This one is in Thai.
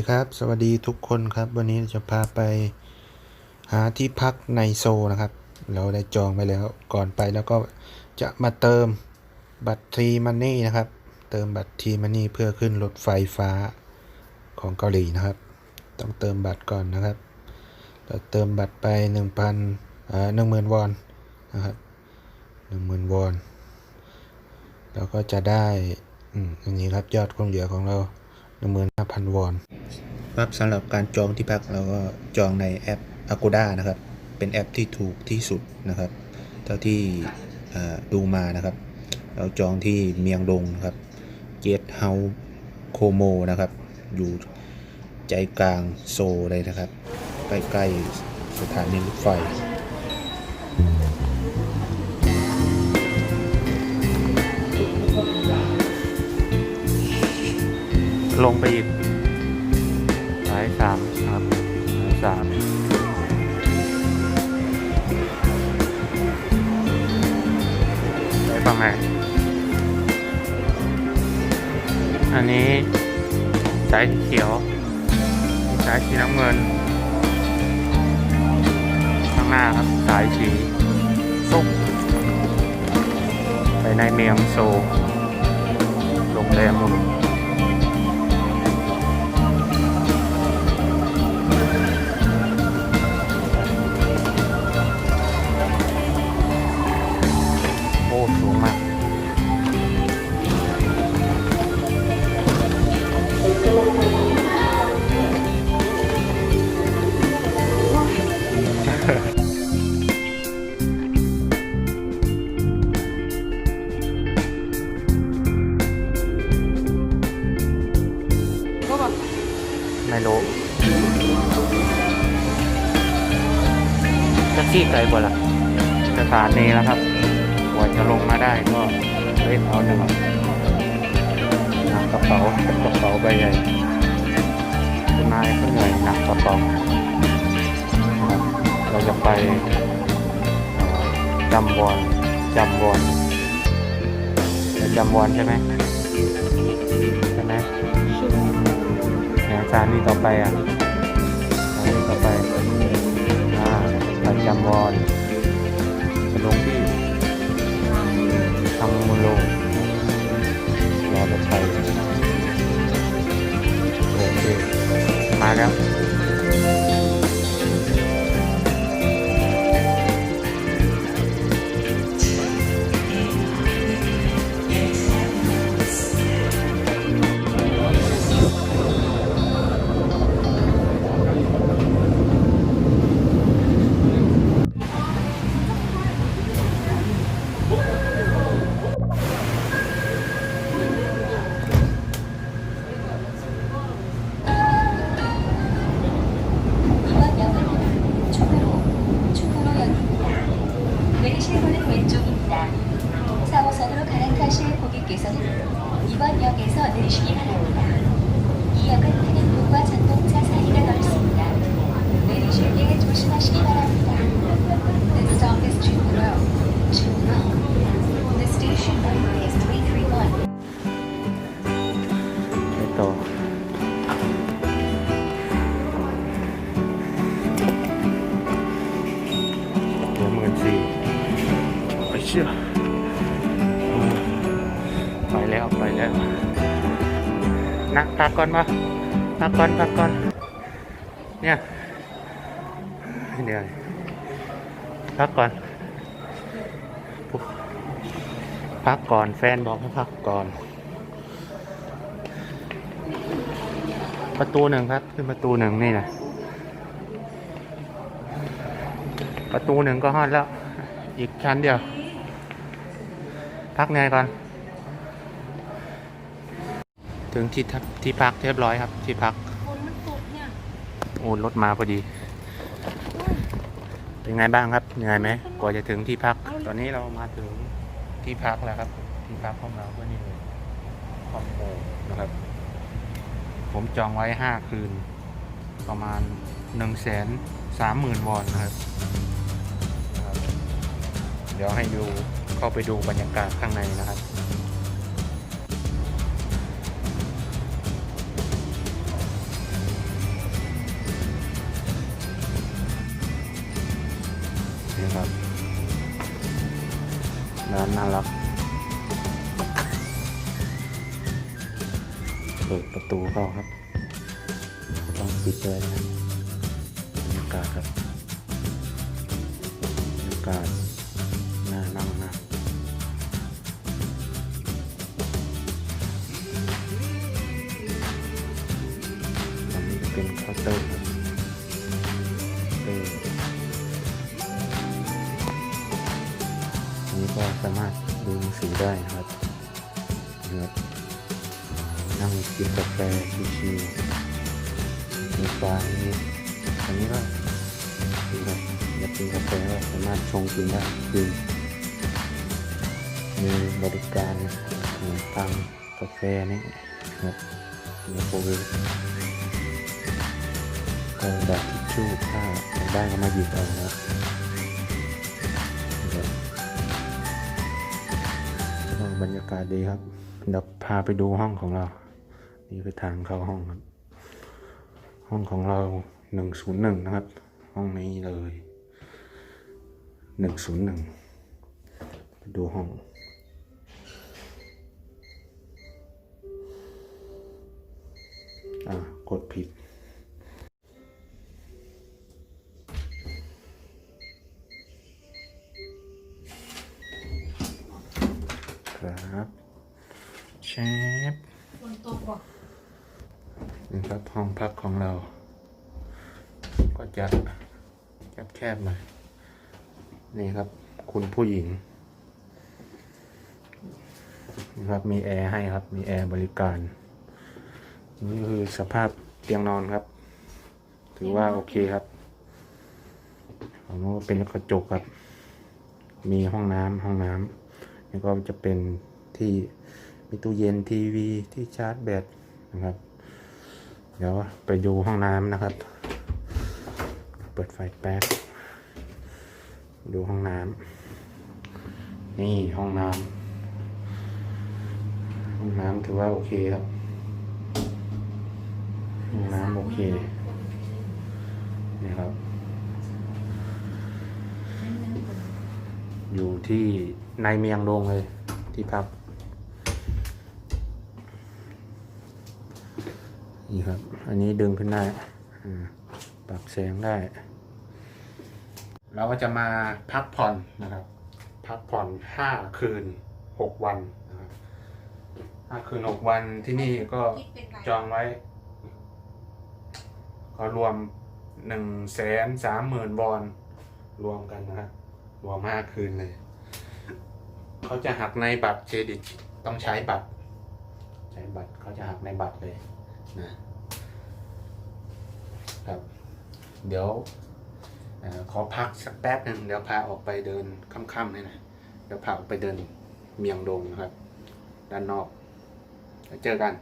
ีครับ สวัสดีทุกคนครับ วันนี้จะพาไปหาที่พักในโซนะครับ เราได้จองไปแล้วก่อนไปแล้วก็จะมาเติมบัตรทรีมันนี่นะครับ เติมบัตรทรีมันนี่เพื่อขึ้นรถไฟฟ้าของเกาหลีนะครับ ต้องเติมบัตรก่อนนะครับ เราเติมบัตรไปหนึ่งพันอ่าหนึ่งหมื่นวอนนะครับหนึ่งหมื่นวอนเราก็จะได้ อืมอันนี้ครับยอดคงเหลือของเรา หนึ่งหมื่นห้าพันวอนครับสำหรับการจองที่พักเราก็จองในแอป Agoda นะครับ เป็นแอปที่ถูกที่สุดนะครับ เท่าที่ดูมานะครับ เราจองที่เมียงดงนะครับเกตเฮาโคโมนะครับ อยู่ใจกลางโซเลยนะครับ ใกล้ๆสถานีรถไฟ ลงไปอีกสายสามครับสายสามไปฝั่งไหนอันนี้สายเขียว สายสีน้ำเงิน ข้างหน้าครับ สายสีส้มไปในเมียงโซโรงแรมนู่น สูงมากไม่รู้แท็กซี่ไกลกว่าล่ะสถานีแล้วครับ จะลงมาได้ก็เล่นเอาหนึ่งหนักกระเป๋ากระเป๋าใบใหญ่คุณนายก็เหนื่อยหนักกระเป๋าเราจะไปจำวอนจำวอนจำวอนใช่ไหมใช่ไหมเนี่ยสถานีต่อไปอะสถานีต่อไปอ่าไปจำวอน โลรอรถไฟโอเคมาแล้ว ไปแล้วไปแล้วนักพักก่อนมาพักก่อนพักก่อนเนี่ยเหนื่อยพักก่อนพักก่อนแฟนบอกให้พักก่อน ประตูหนึ่งครับขึ้นประตูหนึ่งนี่นะประตูหนึ่งก็ฮอดแล้ว อีกชั้นเดียว พักไงก่อน ถึงที่ทับที่พักเรียบร้อยครับ ที่พักคนมันตกเนี่ยโอ้รถมาพอดี เป็นไงบ้างครับเหนื่อยไหมกว่าจะถึงที่พัก ตอนนี้เรามาถึงที่พักแล้วครับ ที่พักของเราก็นี่เลยคอมโบนะครับ ผมจองไว้ห้าคืน ประมาณหนึ่งแสนสามหมื่นวอนนะครับนะครับเดี๋ยวให้ดูเข้าไปดูบรรยากาศข้างในนะครับ นี่ครับร้านน่ารัก เปิดประตูเข้าครับ ต้องปิดเลยนะครับบรรยากาศครับบรรยากาศน่านั่งมากตอนนี้เป็นคาน์เตอร์ นะครับนะครับนั่งกินกาแฟชิวๆมีปลาอย่างนี้อันนี้ก็ดีครับอยากกินกาแฟก็สามารถชงกินได้คือมีบริการขนมปังกาแฟนี่ครับมีโปรวิเออแบบทิชชู่ถ้าได้ก็มาหยิบเอานะ บรรยากาศดีครับเดี๋ยวพาไปดูห้องของเรา นี่คือทางเข้าห้องครับ ห้องของเราหนึ่งศูนย์หนึ่งนะครับ ห้องนี้เลยหนึ่งศูนย์หนึ่งไปดูห้องอ่ากดผิด ครับเชฟฝนตกบ่นี่ครับห้องพักของเรา ก็จะแคบๆหน่อยนี่ครับ คุณผู้หญิงนี่ครับมีแอร์ให้ครับ มีแอร์บริการ นี่คือสภาพเตียงนอนครับ ถือว่าโอเคครับของนู้นเป็นกระจกครับ มีห้องน้ำห้องน้ำแล้วก็จะเป็น ที่มีตู้เย็นทีวีที่ชาร์จแบตนะครับ เดี๋ยวไปดูห้องน้ำนะครับ เปิดไฟแป๊บดูห้องน้ำนี่ห้องน้ำห้องน้ำถือว่าโอเคครับห้องน้ำโอเคนี่ครับ อยู่ที่ในเมียงดงเลยที่พัก นี่ครับ อันนี้ดึงขึ้นได้อ่าปรับแสงได้ เราก็จะมาพักผ่อนนะครับ พักผ่อนห้าคืนหกวันนะครับห้าคืนหกวันที่นี่ก็จองไว้ ก็รวมหนึ่งแสนสามหมื่นบอลรวมกันนะครับรวมห้าคืนเลย เขาจะหักในบัตรเครดิตต้องใช้บัตร ใช้บัตรเขาจะหักในบัตรเลย นะครับ เดี๋ยวอขอพักสักแป๊บหนึ่งเดี๋ยวพาออกไปเดินค่ำๆนี่นะเดี๋ยวพาออกไปเดินเมียงดงนะครับ ด้านนอกเจอกัน